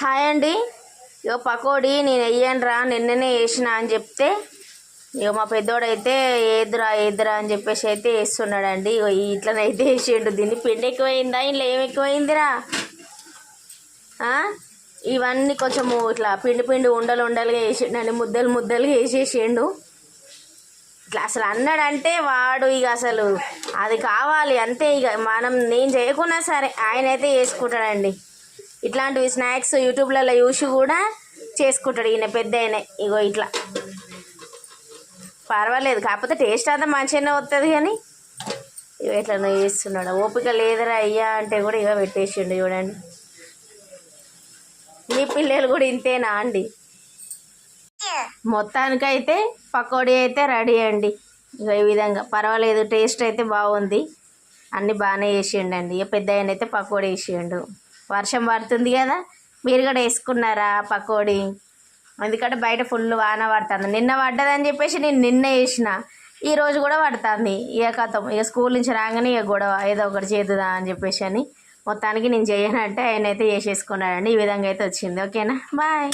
Hi అండి. ఇగో పకోడీ నేను వెయ్యను రా నిన్ననే వేసిన అని చెప్తే ఇగో మా పెద్దోడైతే ఏదురా ఏదురా అని చెప్పేసి అయితే వేస్తున్నాడండి ఇగో ఇట్లనైతే వేసిండు దీన్ని పిండి ఎక్కువైందా ఇంట్లో ఏం ఎక్కువైందిరా? ఇవన్నీ కొంచెము ఇట్లా పిండి పిండి ఉండలు ఉండలుగా వేసిండండి ముద్దలు ముద్దలుగా వేసేసిండు ఇట్లా అసలు అన్నాడంటే వాడు ఇక అసలు అది కావాలి అంతే ఇక. మనం నేను చేయకున్నా సరే ఆయన అయితే వేసుకుంటాడండి ఇట్లాంటివి స్నాక్స్ యూట్యూబ్లలో చూసి కూడా చేసుకుంటాడు ఈయన పెద్ద ఆయన ఇగో ఇట్లా. పర్వాలేదు కాకపోతే టేస్ట్ అంతా మంచిగానే వస్తుంది కానీ. ఇక ఇట్లా చేస్తున్నాడు. ఓపిక లేదురా అయ్యా అంటే కూడా ఇక పెట్టేసిండు చూడండి. మీ పిల్లలు కూడా ఇంతేనా అండి? మొత్తానికైతే పకోడీ అయితే రెడీ అండి. ఇక ఈ విధంగా. పర్వాలేదు టేస్ట్ అయితే బాగుంది. అన్నీ బాగానే వేసిండండి ఇక పెద్ద ఆయన అయితే పకోడీ వేసిండు వర్షం పడుతుంది కదా మీరు కూడా వేసుకున్నారా పకోడీ? ఎందుకంటే బయట ఫుల్ వాన పడుతుంది. నిన్న పడ్డదని చెప్పేసి నేను నిన్న వేసిన ఈ రోజు కూడా పడుతుంది. ఇక కథం. ఇక స్కూల్ నుంచి రాగానే ఇక గొడవ ఏదో ఒకటి చేద్దుదా అని చెప్పేసి అని. మొత్తానికి నేను చేయనంటే ఆయన అయితే చేసేసుకున్నాడండి. ఈ విధంగా అయితే వచ్చింది. ఓకేనా? బాయ్.